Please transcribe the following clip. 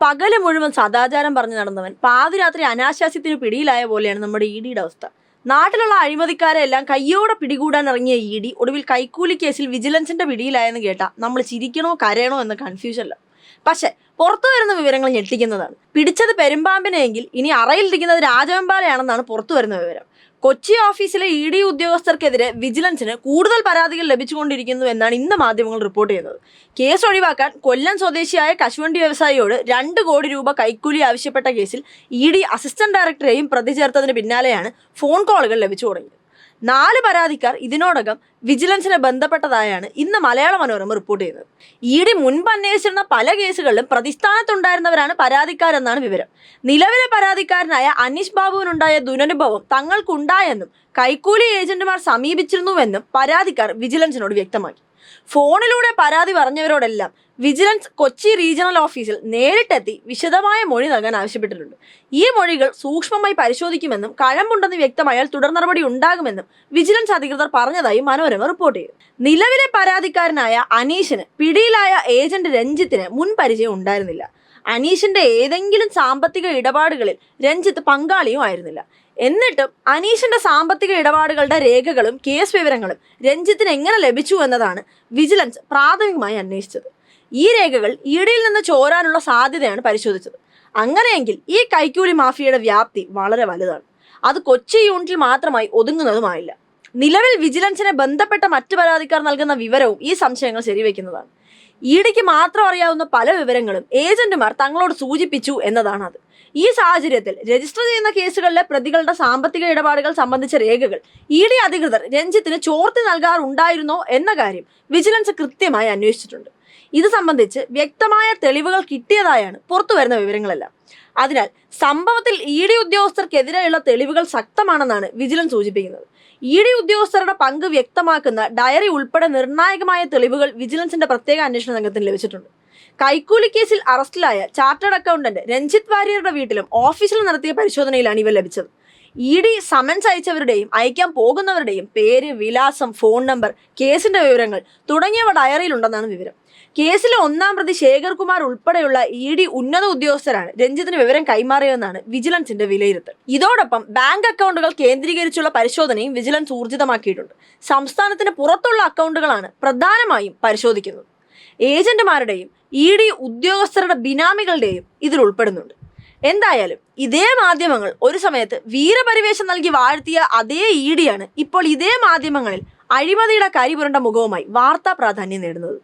പകൽ മുഴുവൻ സദാചാരം പറഞ്ഞു നടന്നവൻ. പാതിരാത്രി അനാശാസ്യത്തിന് പിടിയിലായ പോലെയാണ് നമ്മുടെ ഇ ഡിയുടെ അവസ്ഥ. നാട്ടിലുള്ള അഴിമതിക്കാരെ എല്ലാം കയ്യോടെ പിടികൂടാൻ ഇറങ്ങിയ ഇ ഡി ഒടുവിൽ കൈക്കൂലി കേസിൽ വിജിലൻസിന്റെ പിടിയിലായെന്ന് കേട്ടാ നമ്മൾ ചിരിക്കണോ കരയണോ എന്ന കൺഫ്യൂഷനില്ല പക്ഷെ പുറത്തു വരുന്ന വിവരങ്ങൾ ഞെട്ടിക്കുന്നതാണ്. പിടിച്ചത് പെരുമ്പാമ്പിനെയെങ്കിൽ ഇനി അറയിലിരിക്കുന്നത് രാജവെമ്പാലയാണെന്നാണ് പുറത്തു വരുന്ന വിവരം. കൊച്ചി ഓഫീസിലെ ഇ ഡി ഉദ്യോഗസ്ഥർക്കെതിരെ വിജിലൻസിന് കൂടുതൽ പരാതികൾ ലഭിച്ചുകൊണ്ടിരിക്കുന്നു എന്നാണ് ഇന്ന് മാധ്യമങ്ങൾ റിപ്പോർട്ട് ചെയ്യുന്നത്. കേസ് ഒഴിവാക്കാൻ കൊല്ലം സ്വദേശിയായ കശുവണ്ടി വ്യവസായിയോട് രണ്ട് കോടി രൂപ കൈക്കൂലി ആവശ്യപ്പെട്ട കേസിൽ ഇ ഡി അസിസ്റ്റന്റ് ഡയറക്ടറെയും പ്രതി ചേർത്തതിന് പിന്നാലെയാണ് ഫോൺ കോളുകൾ ലഭിച്ചു തുടങ്ങിയത്. നാല് പരാതിക്കാർ ഇതിനോടകം വിജിലൻസിനെ ബന്ധപ്പെട്ടതായാണ് ഇന്ന് മലയാള മനോരമ റിപ്പോർട്ട് ചെയ്തത് ഇ ഡി മുൻപ് അന്വേഷിച്ചിരുന്ന പല കേസുകളിലും പ്രതിസ്ഥാനത്തുണ്ടായിരുന്നവരാണ് പരാതിക്കാരെന്നാണ് വിവരം. നിലവിലെ പരാതിക്കാരനായ അനീഷ് ബാബുവിനുണ്ടായ ദുരനുഭവം തങ്ങൾക്കുണ്ടായെന്നും കൈക്കൂലി ഏജന്റുമാർ സമീപിച്ചിരുന്നുവെന്നും പരാതിക്കാർ വിജിലൻസിനോട് വ്യക്തമാക്കി. ഫോണിലൂടെ പരാതി പറഞ്ഞവരോടെല്ലാം വിജിലൻസ് കൊച്ചി റീജിയണൽ ഓഫീസിൽ നേരിട്ടെത്തി വിശദമായ മൊഴി നൽകാൻ ആവശ്യപ്പെട്ടിട്ടുണ്ട്. ഈ മൊഴികൾ സൂക്ഷ്മമായി പരിശോധിക്കുമെന്നും കഴമ്പുണ്ടെന്ന് വ്യക്തമായാൽ തുടർ നടപടി ഉണ്ടാകുമെന്നും വിജിലൻസ് അധികൃതർ പറഞ്ഞതായി മനോരമ റിപ്പോർട്ട് ചെയ്തു. നിലവിലെ പരാതിക്കാരനായ അനീഷിന് പിടിയിലായ ഏജന്റ് രഞ്ജിത്തിന് മുൻ പരിചയം ഉണ്ടായിരുന്നില്ല. അനീഷിന്റെ ഏതെങ്കിലും സാമ്പത്തിക ഇടപാടുകളിൽ രഞ്ജിത്ത് പങ്കാളിയും ആയിരുന്നില്ല. എന്നിട്ടും അനീഷിന്റെ സാമ്പത്തിക ഇടപാടുകളുടെ രേഖകളും കേസ് വിവരങ്ങളും രഞ്ജിത്തിന് എങ്ങനെ ലഭിച്ചു എന്നതാണ് വിജിലൻസ് പ്രാഥമികമായി അന്വേഷിച്ചത്. ഈ രേഖകൾ ഇഡിയിൽ നിന്ന് ചോരാനുള്ള സാധ്യതയാണ് പരിശോധിച്ചത്. അങ്ങനെയെങ്കിൽ ഈ കൈക്കൂലി മാഫിയയുടെ വ്യാപ്തി വളരെ വലുതാണ്. അത് കൊച്ചി യൂണിറ്റിൽ മാത്രമായി ഒതുങ്ങുന്നതുമായില്ല. നിലവിൽ വിജിലൻസിനെ ബന്ധപ്പെട്ട മറ്റു പരാതിക്കാർ നൽകുന്ന വിവരവും ഈ സംശയങ്ങൾ ശരിവെക്കുന്നതാണ് ഇഡിക്ക് മാത്രം അറിയാവുന്ന പല വിവരങ്ങളും ഏജന്റുമാർ തങ്ങളോട് സൂചിപ്പിച്ചു എന്നതാണ് അത് ഈ സാഹചര്യത്തിൽ രജിസ്റ്റർ ചെയ്യുന്ന കേസുകളിലെ പ്രതികളുടെ സാമ്പത്തിക ഇടപാടുകൾ സംബന്ധിച്ച രേഖകൾ ഇ ഡി അധികൃതർ രഞ്ജിത്തിന് ചോർത്തി നൽകാറുണ്ടായിരുന്നോ എന്ന കാര്യം വിജിലൻസ് കൃത്യമായി അന്വേഷിച്ചിട്ടുണ്ട്. ഇത് സംബന്ധിച്ച് വ്യക്തമായ തെളിവുകൾ കിട്ടിയതായാണ് പുറത്തുവരുന്ന വിവരങ്ങളെല്ലാം. അതിനാൽ സംഭവത്തിൽ ഇ ഡി ഉദ്യോഗസ്ഥർക്കെതിരെയുള്ള തെളിവുകൾ ശക്തമാണെന്നാണ് വിജിലൻസ് സൂചിപ്പിക്കുന്നത്. ഇ ഡി ഉദ്യോഗസ്ഥരുടെ പങ്ക് വ്യക്തമാക്കുന്ന ഡയറി ഉൾപ്പെടെ നിർണായകമായ തെളിവുകൾ വിജിലൻസിന്റെ പ്രത്യേക അന്വേഷണ സംഘത്തിന് ലഭിച്ചിട്ടുണ്ട് കൈക്കൂലി കേസിൽ അറസ്റ്റിലായ ചാർട്ടേഡ് അക്കൗണ്ടന്റ് രഞ്ജിത് വാര്യരുടെ വീട്ടിലും ഓഫീസിലും നടത്തിയ പരിശോധനയിലാണ് ഇവ ലഭിച്ചത്. ഇ ഡി സമൻസ് അയച്ചവരുടെയും അയക്കാൻ പോകുന്നവരുടെയും പേര് വിലാസം ഫോൺ നമ്പർ കേസിന്റെ വിവരങ്ങൾ തുടങ്ങിയവ ഡയറിയിലുണ്ടെന്നാണ് വിവരം. കേസിലെ ഒന്നാം പ്രതി ശേഖർകുമാർ ഉൾപ്പെടെയുള്ള ഇ ഡി ഉന്നത ഉദ്യോഗസ്ഥരാണ് രഞ്ജിത്തിന് വിവരം കൈമാറിയതെന്നാണ് വിജിലൻസിന്റെ വിലയിരുത്തൽ. ഇതോടൊപ്പം ബാങ്ക് അക്കൗണ്ടുകൾ കേന്ദ്രീകരിച്ചുള്ള പരിശോധനയും വിജിലൻസ് ഊർജിതമാക്കിയിട്ടുണ്ട്. സംസ്ഥാനത്തിന് പുറത്തുള്ള അക്കൗണ്ടുകളാണ് പ്രധാനമായും പരിശോധിക്കുന്നത്. ഏജന്റുമാരുടെയും ഇ ഡി ഉദ്യോഗസ്ഥരുടെ ബിനാമികളുടെയും ഇതിൽ ഉൾപ്പെടുന്നുണ്ട്. എന്തായാലും ഇതേ മാധ്യമങ്ങൾ ഒരു സമയത്ത് വീരപരിവേഷം നൽകി വാഴ്ത്തിയ അതേ ഇ ഡിയാണ് ഇപ്പോൾ ഇതേ മാധ്യമങ്ങളിൽ അഴിമതിയുടെ കരിപുരണ്ട മുഖവുമായി വാർത്താ പ്രാധാന്യം നേടുന്നത്.